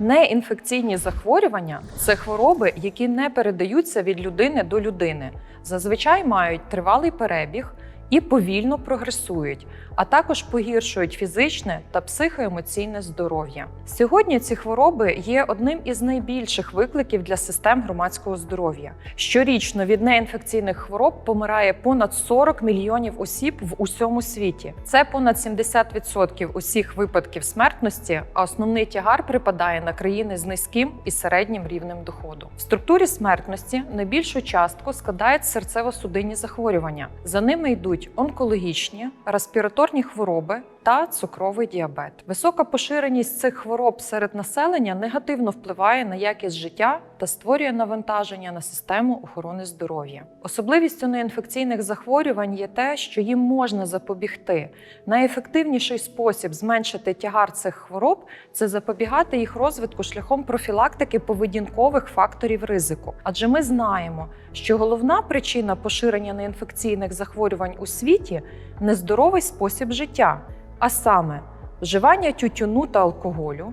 Неінфекційні захворювання це хвороби, які не передаються від людини до людини. Зазвичай мають тривалий перебіг і повільно прогресують, а також погіршують фізичне та психоемоційне здоров'я. Сьогодні ці хвороби є одним із найбільших викликів для систем громадського здоров'я. Щорічно від неінфекційних хвороб помирає понад 40 мільйонів осіб в усьому світі. Це понад 70% усіх випадків смертності, а основний тягар припадає на країни з низьким і середнім рівнем доходу. В структурі смертності найбільшу частку складають серцево-судинні захворювання. За ними йдуть онкологічні, респіраторні хвороби та цукровий діабет. Висока поширеність цих хвороб серед населення негативно впливає на якість життя та створює навантаження на систему охорони здоров'я. Особливістю неінфекційних захворювань є те, що їм можна запобігти. Найефективніший спосіб зменшити тягар цих хвороб це запобігати їх розвитку шляхом профілактики поведінкових факторів ризику. Адже ми знаємо, що головна причина поширення неінфекційних захворювань у світі нездоровий спосіб життя, а саме вживання тютюну та алкоголю,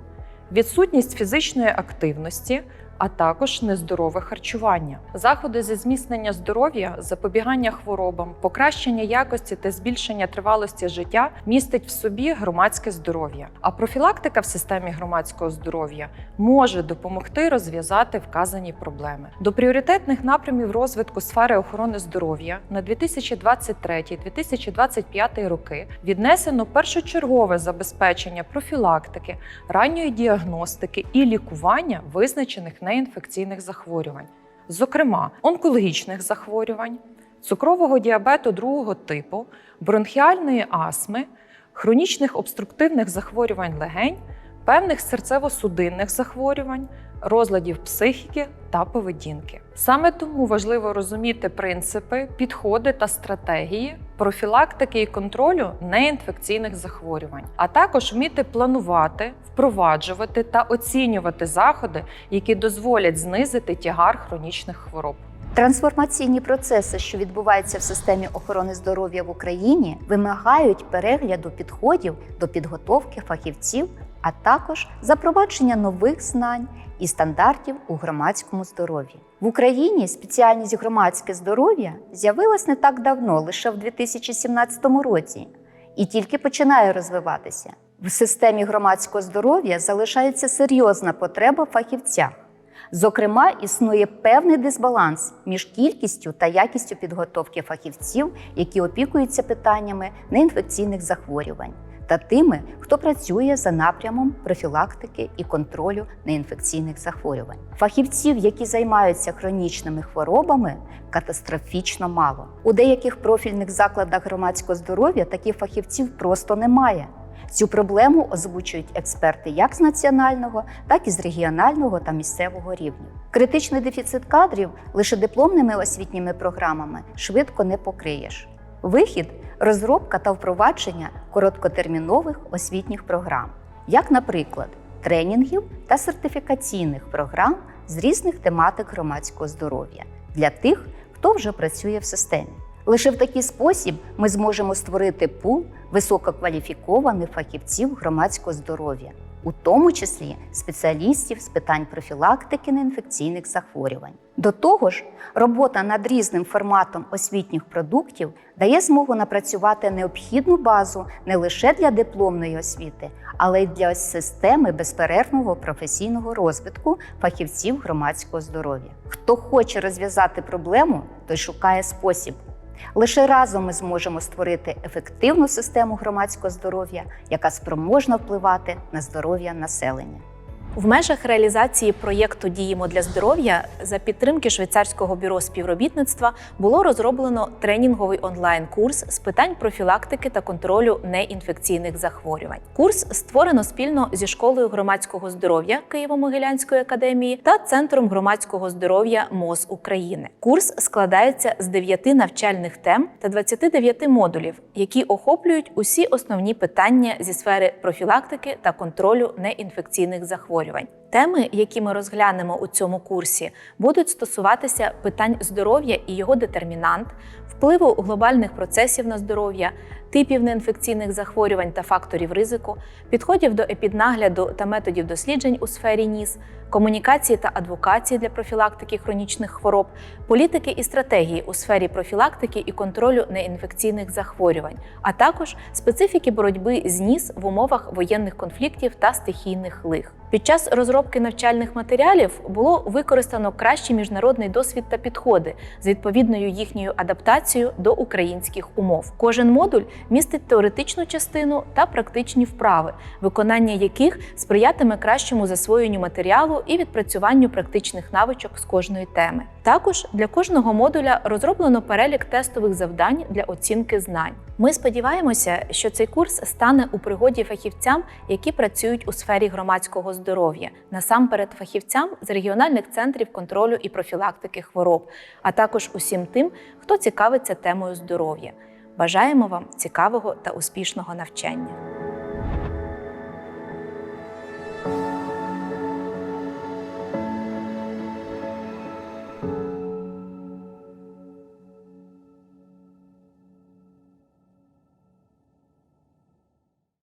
відсутність фізичної активності. А також нездорове харчування, заходи зі зміцнення здоров'я, запобігання хворобам, покращення якості та збільшення тривалості життя містить в собі громадське здоров'я. А профілактика в системі громадського здоров'я може допомогти розв'язати вказані проблеми. До пріоритетних напрямів розвитку сфери охорони здоров'я на 2023-2025 роки віднесено першочергове забезпечення профілактики, ранньої діагностики і лікування визначених неінфекційних захворювань, зокрема онкологічних захворювань, цукрового діабету другого типу, бронхіальної астми, хронічних обструктивних захворювань легень, певних серцево-судинних захворювань, розладів психіки та поведінки. Саме тому важливо розуміти принципи, підходи та стратегії профілактики і контролю неінфекційних захворювань, а також вміти планувати, впроваджувати та оцінювати заходи, які дозволять знизити тягар хронічних хвороб. Трансформаційні процеси, що відбуваються в системі охорони здоров'я в Україні, вимагають перегляду підходів до підготовки фахівців, а також запровадження нових знань і стандартів у громадському здоров'ї. В Україні спеціальність громадське здоров'я з'явилась не так давно, лише в 2017 році, і тільки починає розвиватися. В системі громадського здоров'я залишається серйозна потреба в фахівцях. Зокрема, існує певний дисбаланс між кількістю та якістю підготовки фахівців, які опікуються питаннями неінфекційних захворювань, та тими, хто працює за напрямом профілактики і контролю неінфекційних захворювань. Фахівців, які займаються хронічними хворобами, катастрофічно мало. У деяких профільних закладах громадського здоров'я таких фахівців просто немає. Цю проблему озвучують експерти як з національного, так і з регіонального та місцевого рівня. Критичний дефіцит кадрів лише дипломними освітніми програмами швидко не покриєш. Вихід розробка та впровадження короткотермінових освітніх програм, як, наприклад, тренінгів та сертифікаційних програм з різних тематик громадського здоров'я для тих, хто вже працює в системі. Лише в такий спосіб ми зможемо створити пул висококваліфікованих фахівців громадського здоров'я, у тому числі спеціалістів з питань профілактики неінфекційних захворювань. До того ж, робота над різним форматом освітніх продуктів дає змогу напрацювати необхідну базу не лише для дипломної освіти, але й для системи безперервного професійного розвитку фахівців громадського здоров'я. Хто хоче розв'язати проблему, той шукає спосіб. Лише разом ми зможемо створити ефективну систему громадського здоров'я, яка спроможна впливати на здоров'я населення. В межах реалізації проєкту Діємо для здоров'я за підтримки швейцарського бюро співробітництва було розроблено тренінговий онлайн-курс з питань профілактики та контролю неінфекційних захворювань. Курс створено спільно зі школою громадського здоров'я Києво-Могилянської академії та Центром громадського здоров'я МОЗ України. Курс складається з 9 навчальних тем та 29 модулів, які охоплюють усі основні питання зі сфери профілактики та контролю неінфекційних захворювань. Теми, які ми розглянемо у цьому курсі, будуть стосуватися питань здоров'я і його детермінант, впливу глобальних процесів на здоров'я, типів неінфекційних захворювань та факторів ризику, підходів до епіднагляду та методів досліджень у сфері НІС, комунікації та адвокації для профілактики хронічних хвороб, політики і стратегії у сфері профілактики і контролю неінфекційних захворювань, а також специфіки боротьби з НІС в умовах воєнних конфліктів та стихійних лих. Під час розробки навчальних матеріалів було використано кращий міжнародний досвід та підходи з відповідною їхньою адаптацією до українських умов. Кожен модуль містить теоретичну частину та практичні вправи, виконання яких сприятиме кращому засвоєнню матеріалу і відпрацюванню практичних навичок з кожної теми. Також для кожного модуля розроблено перелік тестових завдань для оцінки знань. Ми сподіваємося, що цей курс стане у пригоді фахівцям, які працюють у сфері громадського здоров'я, насамперед фахівцям з регіональних центрів контролю і профілактики хвороб, а також усім тим, хто цікавиться темою здоров'я. Бажаємо вам цікавого та успішного навчання.